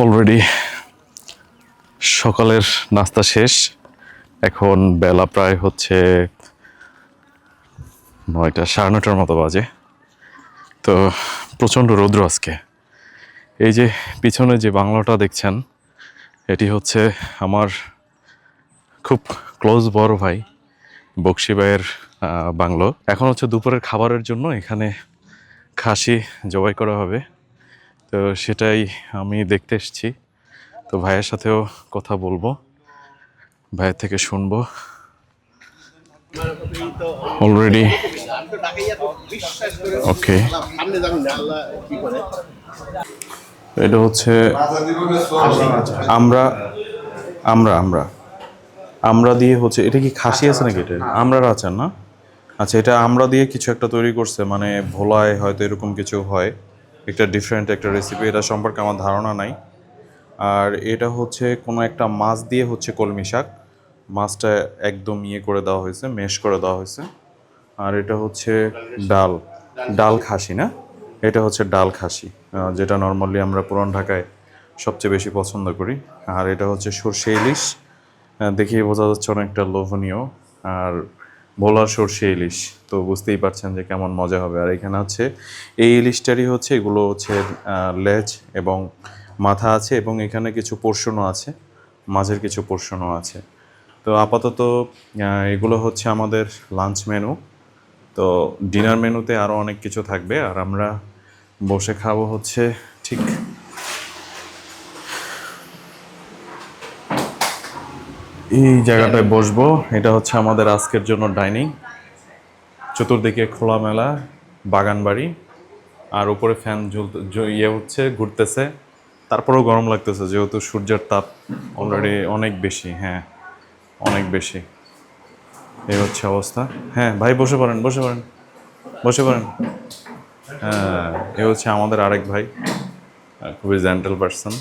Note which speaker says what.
Speaker 1: Already সকালের নাস্তা শেষ। এখন বেলা প্রায় হচ্ছে নয়টা, সাড়ে নটার মতো বাজে। তো প্রচণ্ড রৌদ্র আজকে। এই যে পিছনে যে বাংলোটা দেখছেন, এটি হচ্ছে আমার খুব ক্লোজ বড় ভাই বক্সি ভাইয়ের বাংলো। এখন হচ্ছে দুপুরের খাবারের জন্য এখানে খাসি জবাই করা হবে। তো সেটাই আমি দেখতে এসেছি। তো ভাইয়ের সাথেও কথা বলব। ভাইয়ের থেকে শুনব। অলরেডি ওকে এটা হচ্ছে আমরা আমরা আমরা। আমরা দিয়ে হচ্ছে, এটা কি খাসি আছে নাকি এটা? আমরার আচার না? আচ্ছা এটা আমরা দিয়ে কিছু একটা তৈরি করছে মানে ভোলায় হয়তো এরকম কিছু হয়। একটা ডিফারেন্ট একটা রেসিপি এটা সম্পর্কে আমার ধারণা নাই। আর এটা হচ্ছে কোনো একটা মাছ দিয়ে হচ্ছে কলমি শাক। মাছটা একদম ইয়ে করে দেওয়া হয়েছে মেশ করে দেওয়া হয়েছে। আর এটা হচ্ছে ডাল ডাল খাসি না? এটা হচ্ছে ডাল খাসি যেটা নর্মালি আমরা পুরান ঢাকায় সবচেয়ে বেশি পছন্দ করি। আর এটা হচ্ছে সর্ষে ইলিশ দেখেই বোঝা যাচ্ছে অনেকটা লোভনীয়। আর ভোলার সর্ষে ইলিশ। তো বুঝতেই পারছেন যে কেমন মজা হবে। আর এখানে হচ্ছে, এই ইলিশটারই হচ্ছে, এগুলো হচ্ছে লেজ এবং মাথা আছে এবং এখানে কিছু পোর্শনও আছে, মাঝের কিছু পোর্শনও আছে। তো আপাতত এগুলো হচ্ছে আমাদের লাঞ্চ মেনু তো ডিনার মেনুতে আরও অনেক কিছু থাকবে। আর আমরা বসে খাব হচ্ছে ঠিক এই জায়গাটায় বসবো। এটা হচ্ছে আমাদের আজকের জন্য ডাইনিং। চতুর্দিকে খোলামেলা বাগান বাড়ি। আর উপরে ফ্যান ঝুলতে ইয়ে হচ্ছে, ঘুরতেছে। তারপরেও গরম লাগতেছে, যেহেতু সূর্যের তাপ অলরেডি অনেক বেশি হ্যাঁ অনেক বেশি। এই হচ্ছে অবস্থা। হ্যাঁ ভাই, বসে পড়েন বসে পড়েন বসে পড়েন। হ্যাঁ এ হচ্ছে আমাদের আরেক ভাই খুবই জেন্টাল পার্সন